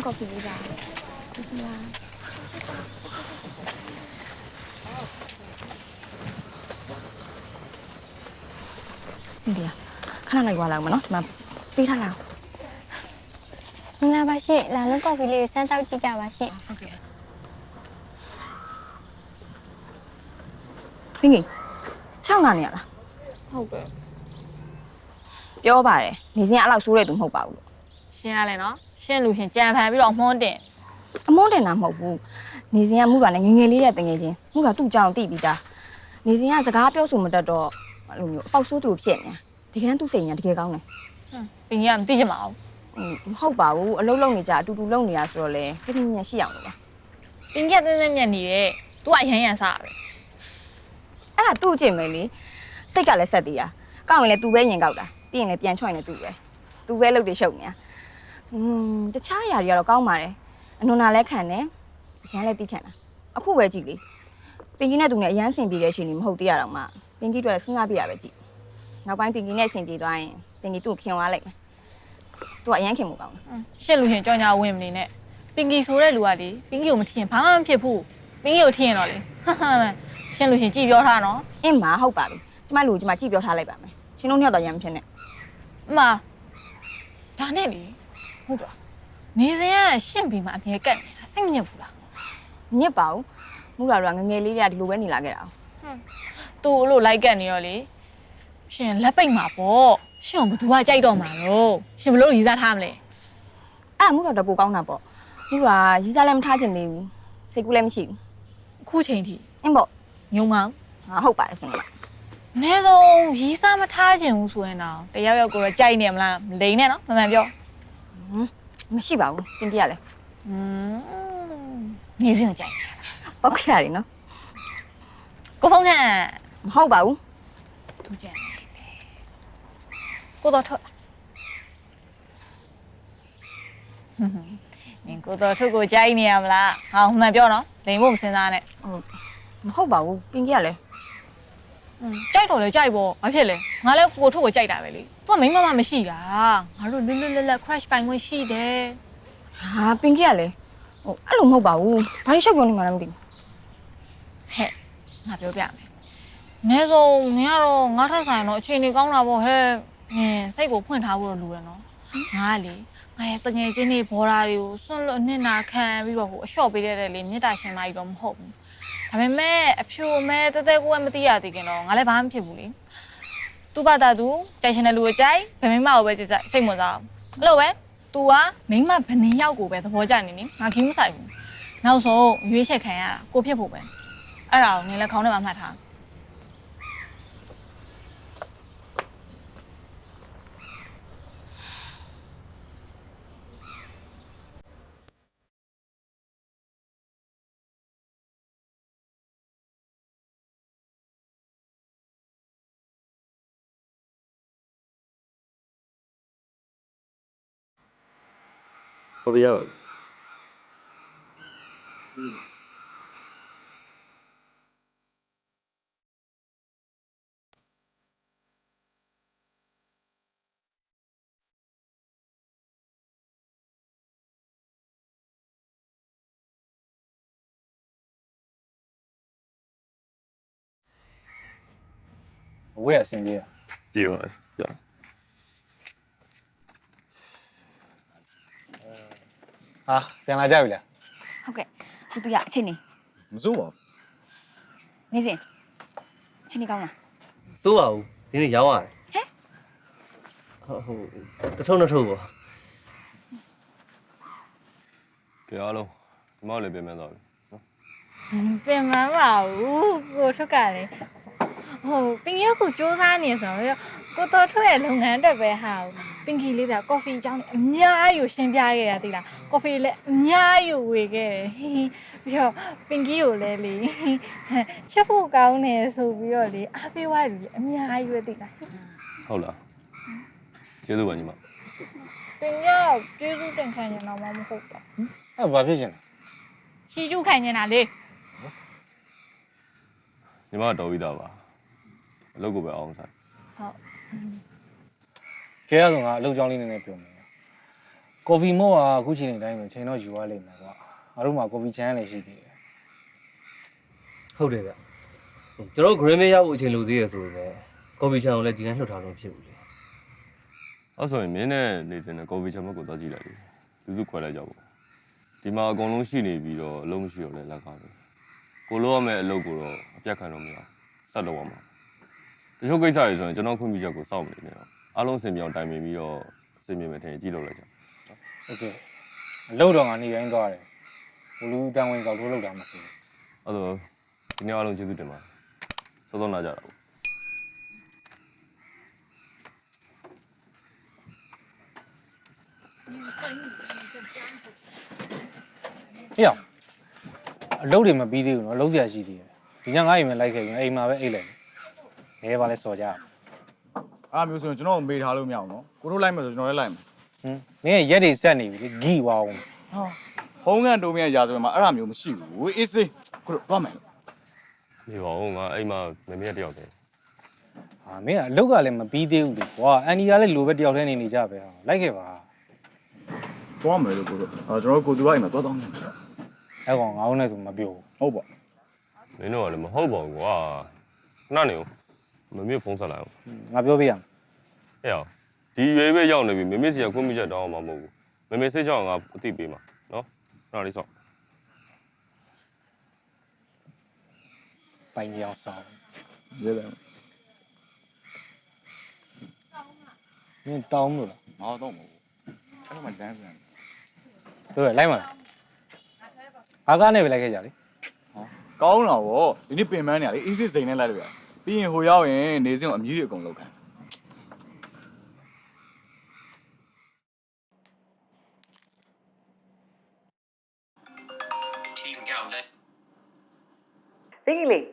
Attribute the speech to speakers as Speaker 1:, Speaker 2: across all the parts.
Speaker 1: အားလုံးကော်ဖီလေးပါဟုတ်ကဲ့လားစင်ဒီယာခဏလိုက်သွားလောက်မနော်ဒီမှာပေးထားလောက်
Speaker 2: မင်္ဂလာပါရှင်လာလုံးကော်ဖီလေးကိုစမ်းတောက်ကြည့်ကြပါရှင်
Speaker 1: ဟုတ်ကဲ့ဖင်ကြီးချောင်းလာနေရလား
Speaker 3: ဟုတ်တယ်
Speaker 1: ပြောပါတယ်နေစင်းအဲ့လောက်ဆိုးတဲ့သူမဟုတ်ပါဘူးလို့
Speaker 3: ရှင်းရလဲနော် ရှင်းလူရှင်ကြံဖန်ပြီးတော့မွန်းတင်
Speaker 1: အမုန်းတင်တာမဟုတ်ဘူးနေစင်းကမှုကလည်းငယ်ငယ်လေးတဲ့တငယ်ချင်းမှုကသူ့ကြောင်တိပြီးသားနေစင်းကစကားပြောဆိုမတတ်တော့အဲ့လိုမျိုးအပေါက်ဆိုးသူလိုဖြစ်နေတာတကယ်တမ်းသူ့စိတ်ညာတကယ်ကောင်းတယ်
Speaker 3: ဟွန်းပင်ကြီးကမသိချင်ပါဘူး
Speaker 1: อืมမဟုတ်ပါဘူးအလုံးလုံးနေကြအတူတူလုံးနေတာဆိုတော့လေပြင်းပြင်းရှိအောင်လို့ပါ
Speaker 3: ပင်ကြီးကတင်းတင်းမြတ်နေတယ်သူကအရန်ရန်စားပဲ
Speaker 1: အဲ့ဒါသူ့ကြည့်မယ်လေစိတ်ကလည်းဆက်သေးတာကောက်ရင်လည်းသူပဲရင်ကောက်တာပြီးရင်လည်းပြန်ချွတ်ရင်လည်းသူပဲသူပဲလုပ်တွေရှုပ်နေတာ อืมတခြားຢာတွေကတော့ကောင်းပါတယ်အနွန်နာလည်းခံတယ်အရန်လည်းတီးခံတာအခုပဲကြည့်လေပင်ကြီးနဲ့သူနဲ့အရန်ဆင်ပြေတဲ့အချိန်ကြီးမဟုတ်သေးရတော့မှပင်ကြီးတို့လည်းစဉ်းစားပြရပဲကြည့်နောက်ပိုင်းပင်ကြီးနဲ့ဆင်ပြေသွားရင်ပင်ကြီးသူ့ကိုခင်သွားလိုက်မယ်သူကအရန်ခင်မှုကောင်းတယ်
Speaker 3: ဟွန်းရှင်းလူရှင်ကြောင်ညာဝင်မနေနဲ့ပင်ကြီးဆိုတဲ့လူကလေပင်ကြီးကိုမထင်ဘာမှမဖြစ်ဘူးပင်ကြီးကိုထင်ရင်တော့လေဟာဟာမန်ရှင်းလူရှင်ကြည်ပြောထားနော်
Speaker 1: အင်းမဟုတ်ပါပြီကျမလူကိုကျမကြည့်ပြောထားလိုက်ပါမယ်ရှင်တို့နှစ်ယောက်တော့ရမ်းမဖြစ်နဲ့
Speaker 3: အမဒါနဲ့လေ ဟုတ်တော့နေစင်ကရှင့်ပြီးမှအမြဲကတ်နေတာစိတ်မညစ်ဘူးလား
Speaker 1: ညစ်ပါဘူးမူလာတော့ငယ်ငယ်လေးတွေကဒီလိုပဲနေလာခဲ့တာ
Speaker 3: သူ့လို့လိုက်ကတ်နေရောလေရှင်လက်ပိတ်မှာပေါ့ရှင်ဘသူကကြိုက်တော့မှာလို့ရှင်ဘလို့ရည်စားထားမလဲ
Speaker 1: အဲ့ဒါမူလာတော့ပိုကောင်းတာပေါ့မူလာရီးစားလည်းမထားချင်သေးဘူးစိတ်ကူးလည်းမရှိဘူး
Speaker 3: အခုချိန်ထိ
Speaker 1: အင်းပေါ့
Speaker 3: ညုံမောင်
Speaker 1: ဟာဟုတ်ပါတယ်ဆင်မ
Speaker 3: အနည်းဆုံးရီးစားမထားခြင်းဘူးဆိုရင်တော့တယောက်ယောက်ကိုတော့ကြိုက်နေမလားမလိန်နဲ့နော်မမှန်ပြော ဟ
Speaker 1: မ်မရှိပါဘူးပြင်ပြရလဲ
Speaker 3: อืมနေစင်းကိုကြိုက်
Speaker 1: ပောက်ခရရည်နော်
Speaker 3: ကိုဖုန်းက
Speaker 1: မဟုတ်ပါဘူး
Speaker 3: သူကြိုက်ကိုတော့ထွက်ဟွန်းဟွန်းနင်ကိုတော့ထုတ်ကိုကြိုက်နေရမလားဟောင်မှန်ပြောနော်လိန်ဖို့မစင်စားနဲ့
Speaker 1: ဟုတ်မဟုတ်ပါဘူးပြင်ပြရလဲ
Speaker 3: ကြိုက်တော့လေကြိုက်ပေါ့ဘာဖြစ်လဲငါလည်းကိုထုတ်ကိုကြိုက်တာပဲလေသူကမိန်းမမမရှိလားငါတို့လွတ်လွတ်လပ်လပ် crash ပိုင်ခွင့်ရှိတယ်
Speaker 1: ဟာပြင်ပြရလဲဟိုအဲ့လိုမဟုတ်ပါဘူးဘာလို့ရှောက်ပြောနေမှလည်းမသိဘူး
Speaker 3: ဟဲ့ငါပြောပြမယ်။နည်းဆုံးမင်းကတော့ငါထက်ဆိုင်တော့အခြေအနေကောင်းတာပေါ့ဟဲ့။နင်စိတ်ကိုဖွင့်ထားဖို့တော့လိုတယ်နော်။ငါကလေငါရဲ့တငယ်ချင်းတွေဘော်ဒါတွေကိုစွန့်လွတ်အနှစ်နာခံပြီးတော့ဟိုအလျှော့ပေးတဲ့တဲ့လေမေတ္တာရှင်မကြီးတော့မဟုတ်ဘူး။ ဒါပေမဲ့အဖြူမဲတဲတဲကိုကမသိရသေးခင်တော့ငါလည်းဘာမှမဖြစ်ဘူးလေသူ့ဘာသာသူကြိုက်ရှင်တဲ့လူကိုကြိုက်ဘယ်မိမကိုပဲစိတ်စိတ်ဝင်စားအောင်အဲ့လိုပဲ तू ကမိမဘယ်နှယောက်ကိုပဲသဘောကျနေနေငါခင်မဆိုင်ဘူးနောက်ဆုံးရွေးချက်ခံရတာကိုဖြစ်ဖို့ပဲအဲ့ဒါကိုနင်လည်းခေါင်းထဲမှာမှတ်ထား
Speaker 4: ဟုတ်ပြီရပါပြီအဝေးအဆင်ပြေ
Speaker 5: ပြေပါကြာ
Speaker 4: ဟာပြန်လာကြပြီလား
Speaker 1: ဟုတ်ကဲ့သူသူရအချင်းနေ
Speaker 5: မစိုးပါ
Speaker 1: မင်းစင်ချင်းနေကောင်းလား
Speaker 5: စိုးပါဘူးဒီနေ့ရောင်းရတယ်ဟမ်ဟုတ်ဟုတ်တစ်ထုံနှစ်ထုံပေါ့
Speaker 6: ကဲအားလုံးဒီမောက်လေးပြင်မဲ့သွားပြီနော်
Speaker 3: ပင်မပါဘူးကိုထုတ်ကလည်း ဟိုပင်ကြီးကကိုစူးစမ်းနေဆိုတော့ကိုတော်ထုတ်ရဲ့လုပ်ငန်းအတွက်ပဲဟာပင်ကြီးလေးကကော်ဖီအကြောင်းအများကြီးကိုရှင်းပြခဲ့ရသေးလားကော်ဖီလည်းအများကြီးကိုဝေခဲ့တယ်ပြီးတော့ပင်ကြီးကိုလည်းလေချက်ဖို့ကောင်းတယ်ဆိုပြီးတော့လေအားပေးသွားပြီအများကြီးပဲသိလား
Speaker 6: ဟုတ်လားကျေးဇူးပါညီမ
Speaker 3: ပင်ကြီးကကျေးဇူးတင်ခံရတော့မှမဟုတ်ပါဘူး
Speaker 4: အဲ့ဘာဖြစ်ရှင်လဲ
Speaker 3: ရှီကျူးခံနေတာလေ
Speaker 6: ညီမတော်ပြီးသားပါ အလုပ်ကိုပဲအောင်ဆိုင်
Speaker 4: ခဲရဆိုငါအလုပ်ကြောင်းလေးနည်းနည်းပြောမယ်ကော်ဖီမော့ကအခုချိန်နေတိုင်းဆိုချိန်တော့ယူရလိမ့်မယ်ကွာငါတို့မှာကော်ဖီချမ်းလည်းရှိသေးတယ်
Speaker 5: ဟုတ်တယ်ဗျဟိုကျွန်တော် green ရဖို့အချိန်လိုသေးရဆိုပေမဲ့ကော်ပီချန်ကိုလည်းဒီတိုင်းလှုပ်ထားလို့ဖြစ်ဘူးလေ
Speaker 6: အဲ့ဆိုရင်မင်းနဲ့နေစင်တဲ့ကော်ဖီချမ်မက်ကိုသွားကြည့်လိုက်လေလူစုခွဲလိုက်ကြပါဒီမှာအကုန်လုံးရှိနေပြီးတော့အလုံးမရှိတော့လဲလက်ကားပဲကိုလိုရမယ့်အလုပ်ကိုတော့အပြတ်ခံတော့မရဆက်တော့မှာ တချို့ကိစ္စတွေဆိုရင်ကျွန်တော်ခွင့်ပြုချက်ကိုစောင့်နေနေတော့အားလုံးစင်ပြောင်းတိုင်ပင်ပြီးတော့စင်မြင်မယ်ထင်ကြည့်လို့လိုက်ကြ
Speaker 4: โอเคအလုပ်တော့ငါနေတိုင်းသွားတယ်ဘလူးတန်ဝင်စောက်ထိုးလောက်တာမဖြစ်ဘူး
Speaker 6: အဲ့တော့ဒီနေ့အားလုံးကျေးဇူးတင်ပါတယ်စောစောနာကြတာပေါ့
Speaker 4: ဟေ့အောင်အလုပ်တွေမပြီးသေးဘူးနော်လုံးစရာရှိသေးတယ်ဒီညငါ့အိမ်မှာလိုက်ခဲ့ပြီအိမ်မှာပဲအိတ်လိုက်တယ် လဲပါလဲစော်ကြ
Speaker 7: အားမျိုးဆိုရင်ကျွန်တော်မေးထားလို့မရအောင်နော်ကိုတို့လိုက်မယ်ဆိုကျွန်တော်လည်းလိုက်မယ်
Speaker 4: ဟင်မင်းရဲ့ရက်တွေဆက်နေပြီလေဂီဝါအောင်
Speaker 7: ဟာဟုံးကန်တိုးမြတ်ရာဆိုရင်မှာအဲ့ဒါမျိုးမရှိဘူးဝေးအေးစေးကိုတို့သွားမယ်လို့
Speaker 6: နေပါဦးငါအိမ်မှာမမေတယောက်တည်း
Speaker 4: ဟာမင်းကအလုပ်ကလည်းမပြီးသေးဘူးလေကွာအန်ဒီကလည်းလိုပဲတယောက်တည်းနေနေကြပဲဟာလိုက်ခဲ့ပါ
Speaker 7: သွားမယ်လို့ကိုတို့အာကျွန်တော်ကိုသူတို့အိမ်မှာသွားတော့နေတယ်
Speaker 4: အဲ့ကောင်ငါ့ဦးနဲ့ဆိုမပြောဘူး
Speaker 7: ဟုတ်ပါ
Speaker 6: မင်းတို့ကလည်းမဟုတ်ပါဘူးကွာခဏနေဦး မမေဖုန်းဆက်လိုက်အောင်
Speaker 4: ငါပြောပြရမယ်
Speaker 6: ဟဲ့အောင်ဒီရွေးပဲရောက်နေပြီမမေစီကခွင့်ပြုချက်တောင်းအောင်မမဟုတ်ဘူးမမေစိတ်ချောင်းငါအသိပေးမှာနော်ခဏလေးစောင့်
Speaker 4: ပိုင်ကြောင်ဆောင်
Speaker 7: ရေးတယ်
Speaker 4: မင်းတောင်းလို့လား
Speaker 7: မအောင်တော့မဟုတ်ဘူးအဲ့ဒါမှဒန်းစံ
Speaker 4: တို့ရလိုက်မလားအားကားနဲ့ပဲလိုက်ခဲ့ကြလေ
Speaker 7: ကောင်းတော့ဗောဒီနေ့ပင်ပန်းနေရလေအေးစေးစိန်နဲ့လိုက်လို့ရ ပြီးရင်ဟိုရောက်ရင်နေစင်းကိုအမြည်တွေအကုန်လောက်ခံ
Speaker 8: သိကြီးလေး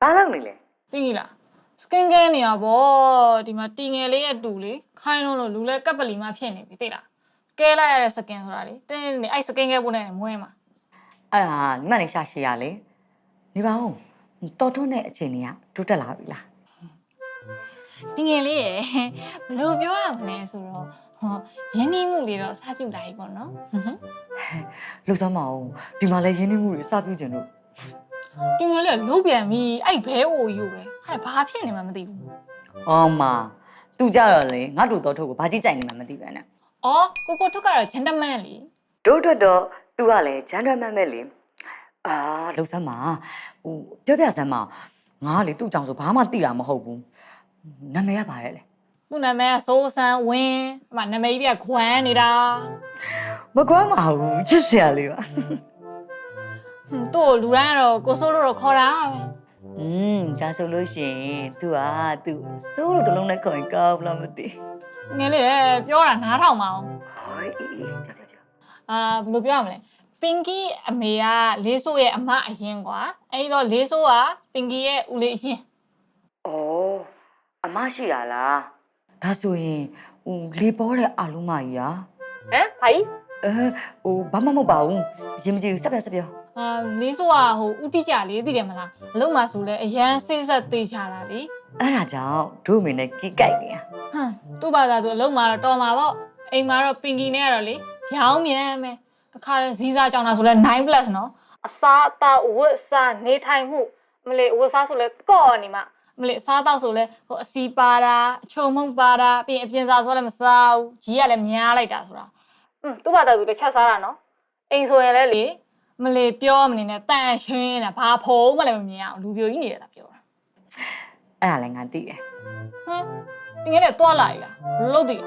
Speaker 8: ဘာလုပ်နေလဲ
Speaker 3: ပြီးလားစကင်ကဲနေရဗောဒီမှာတီငယ်လေးရဲ့တူလေခိုင်းလုံးလို့လူလဲကပ်ပလီမှဖြစ်နေပြီသိလားကဲလိုက်ရတဲ့စကင်ဆိုတာလေတင်းတင်းနေအဲ့စကင်ကဲဖို့နဲ့မွဲမှာ
Speaker 8: အဲ့ဒါညီမလေးရှာရှည်ရလေနေပါဦး တော်ထွန်းတဲ့အချိန်တွေကတိုးတက်လာပြီလား
Speaker 3: တီငယ်လေးရယ်ဘယ်လိုပြောရမလဲဆိုတော့ဟောရင်းနှီးမှုလေးတော့စပြုတ်လာပြီပေါ့နော်ဟွန်းဟွန်း
Speaker 8: လှုပ်ဆောင်မအောင်ဒီမှာလည်းရင်းနှီးမှုတွေစပြုကျင်လို့
Speaker 3: တီငယ်လေးကလုတ်ပြန်ပြီအဲ့ဘဲအိုယူပဲခါဘာဖြစ်နေမှမသိဘူး
Speaker 8: အော်မသူကြတော့လေငါတို့တော်ထုတ်ကိုဘာကြည့်ကြိုက်နေမှမသိပဲနဲ့
Speaker 3: အော်ကိုကိုထုတ်ကတော့ဂျန်တမန်လी
Speaker 8: တို့အတွက်တော့သူကလည်းဂျန်ဒရမန်ပဲလေ အာလှုပ်ဆမ်းမဟိုပြောပြစမ်းမငါကလေသူ့ကြောင့်ဆိုဘာမှသိတာမဟုတ်ဘူးနာမည်ကဘာလဲလဲ
Speaker 3: သူ့နာမည်ကစိုးစန်းဝင်းအမနာမည်ကြီးကခွမ်းနေတာ
Speaker 8: မကွမ်းပါဘူးချစ်စရာလေးပါ
Speaker 3: ဟွန်းသူ့ကိုလူတိုင်းကတော့ကိုစိုးလို့တော့ခေါ်တာပဲ
Speaker 8: อืมဒါဆိုလို့ရှိရင်သူကသူစိုးလို့တစ်လုံးနဲ့ခေါ်ရင်ကောင်းလားမသိ
Speaker 3: ငယ်လေးရဲ့ပြောတာနားထောင်မအောင်
Speaker 8: ဟိုအေးအေးပြောပြောပြော
Speaker 3: အာဘယ်လိုပြောရမလဲ ပင်ကီအမေကလေးစိုးရဲ့အမအရင်ကွာအဲ့ဒီတော့လေးစိုးကပင်ကီရဲ့ဦးလေးအရင်
Speaker 8: ဩအမရှိရလားဒါဆိုရင်ဟိုလေပေါ်တဲ့အလုံးမကြီးอ่ะ
Speaker 3: ဟမ်ဟာကြီး
Speaker 8: အဲဟိုဘာမှမဟုတ်ပါဘူးရင်မကြည့်ဘူးဆက်ပြောဆက်ပြော
Speaker 3: အာလေးစိုးကဟိုဥတီကြလေးသိတယ်မလားအလုံးမဆိုလဲအရန်စိတ်ဆက်သေးချတာလေ
Speaker 8: အဲ့ဒါကြောင့်တို့အမေနဲ့ကီကိုက်နေရ
Speaker 3: ဟမ်သူ့ဘာသာသူအလုံးမတော့တော်မှာပေါ့အိမ်မှာတော့ပင်ကီနဲ့ကတော့လေရောင်းမြန်မယ်တ ခါတည်းဇီးစားကြောင်တာဆိုလဲ9 plus နော်အစားအသောက်အဝတ်အစားနေထိုင်မှုမလေးအဝတ်အစားဆိုလဲကော့နေမှာမလေးအစားအသောက်ဆိုလဲဟိုအစီပါတာအချုံမုံပါတာပြီးရင်အပြင်စားဆိုလဲမစားဘူးကြီးကလည်းများလိုက်တာဆိုတာอืมသူ့ဘာသာသူတစ်ချက်စားတာနော်အိမ်ဆိုရင်လည်းလေမမလေးပြောမနေနဲ့တန်ရှင်းတာဘာဖုံးမလည်းမမြင်အောင်လူပြိုကြီးနေရတာပြောတာ
Speaker 8: အဲ့ဒါလည်းငါသိတယ်
Speaker 3: ဟမ်ဒီငယ်နဲ့တွားလာရည်လားဘယ်လို့သိလဲ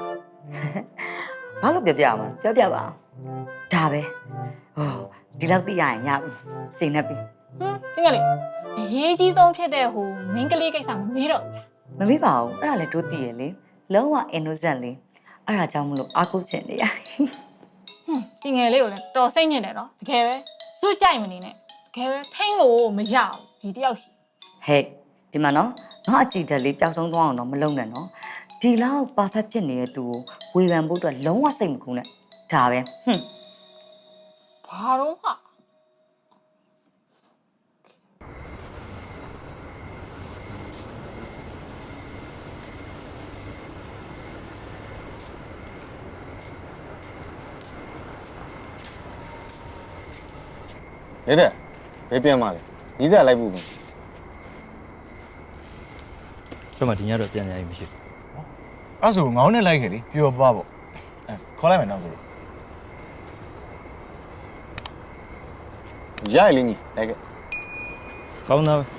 Speaker 8: ဘာလို့ပြောပြမှာလဲပြောပြပါအောင်ဒါပဲဟိုဒီလောက်သိရရင်ရပြီစိတ်နဲ့ပြီ
Speaker 3: ဟမ်ဒီငယ်လေးအရေးကြီးဆုံးဖြစ်တဲ့ဟိုမင်းကလေးကိစ္စမမေးတော့ဘူးလား
Speaker 8: မမေ့ပါဘူးအဲ့ဒါလည်းတို့သိရလေလုံးဝ innocent လေအဲ့ဒါကြောင့်မလို့အားကိုးချင်နေရ
Speaker 3: ဟွန်းဒီငယ်လေးကိုလည်းတော်စိတ်ညစ်တယ်နော်တကယ်ပဲစွတ်ကြိုက်မနေနဲ့တကယ်ပဲထိမ့်လို့မရဘူးဒီတယောက်ရှိ
Speaker 8: ဟဲ့ဒီမှာနော်ငါအကြည့်တက်လေးပျောက်ဆုံးသွားအောင်တော့မလုပ်နဲ့နော်ဒီလောက် perfect ဖြစ်နေတဲ့သူကို ဝေဖန်ဖို့အတွက်လုံးဝစိတ်မကူနဲ့ဒါပဲဟွန်း
Speaker 3: ဘာတော့ဟာ
Speaker 4: နေတဲ့ဘယ်ပြန်มาလဲကြီးစားလိုက်ဖို့ပဲ
Speaker 9: ကျွန်မဒီညတော့ပြန်ကြရမရှိဘူး
Speaker 7: အဲ့ဆိုငောင်းနဲ့လိုက်ခဲ့လေပျော်ပါပေါ့အဲခေါ်လိုက်မယ်နောက်ဆို
Speaker 4: ရရလေးကြီးလိုက်ကဲ
Speaker 9: ကောင်းသားပဲ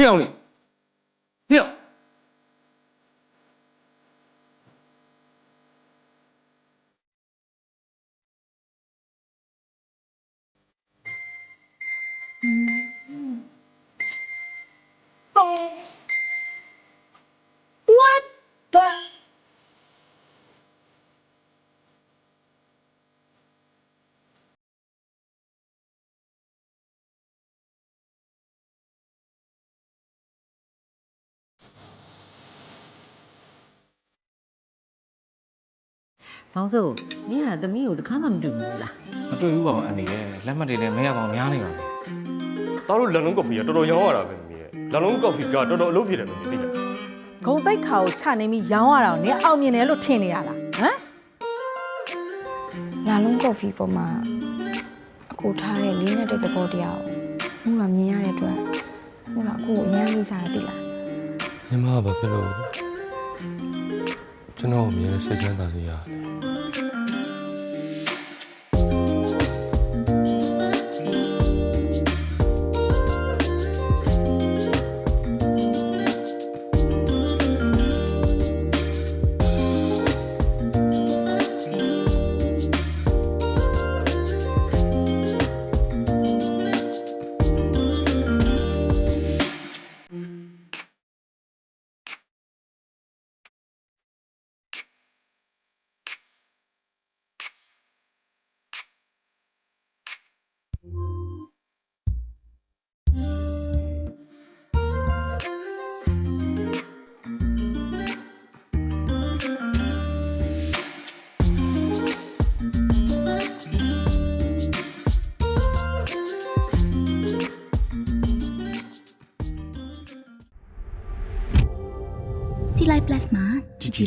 Speaker 4: ဖျောင်း
Speaker 8: ဘောင်းစိုးမင်းကသမီးကိုတစ်ခါမှမတွေ့ဘူးလား
Speaker 10: မတွေ့ဘူးပါဘူးအနေနဲ့လက်မှတ်တွေလည်းမရပါဘူးများနေပါပြီ
Speaker 6: တော်တို့လက်လုံးကော်ဖီကတော်တော်ရောင်းရတာပဲမမေရဲ့လက်လုံးကော်ဖီကတော်တော်အလုပ်ဖြစ်တယ်မမေသိလား
Speaker 11: ဂုံတိတ်ခါကိုချနေပြီးရောင်းရတာကိုနင်အောင်မြင်တယ်လို့ထင်နေရလားဟမ်
Speaker 1: လာလုံးကော်ဖီပေါ်မှာအခုထားတဲ့လေးနဲ့တဲ့သဘောတရားကိုမှုကမြင်ရတဲ့အတွက်မှုကအခုအရင်လေးစားရတိလား
Speaker 6: ညီမကဘာဖြစ်လို့ ကျွန်တော်ကိုအမြဲစိတ်ချမ်း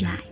Speaker 6: သာစေ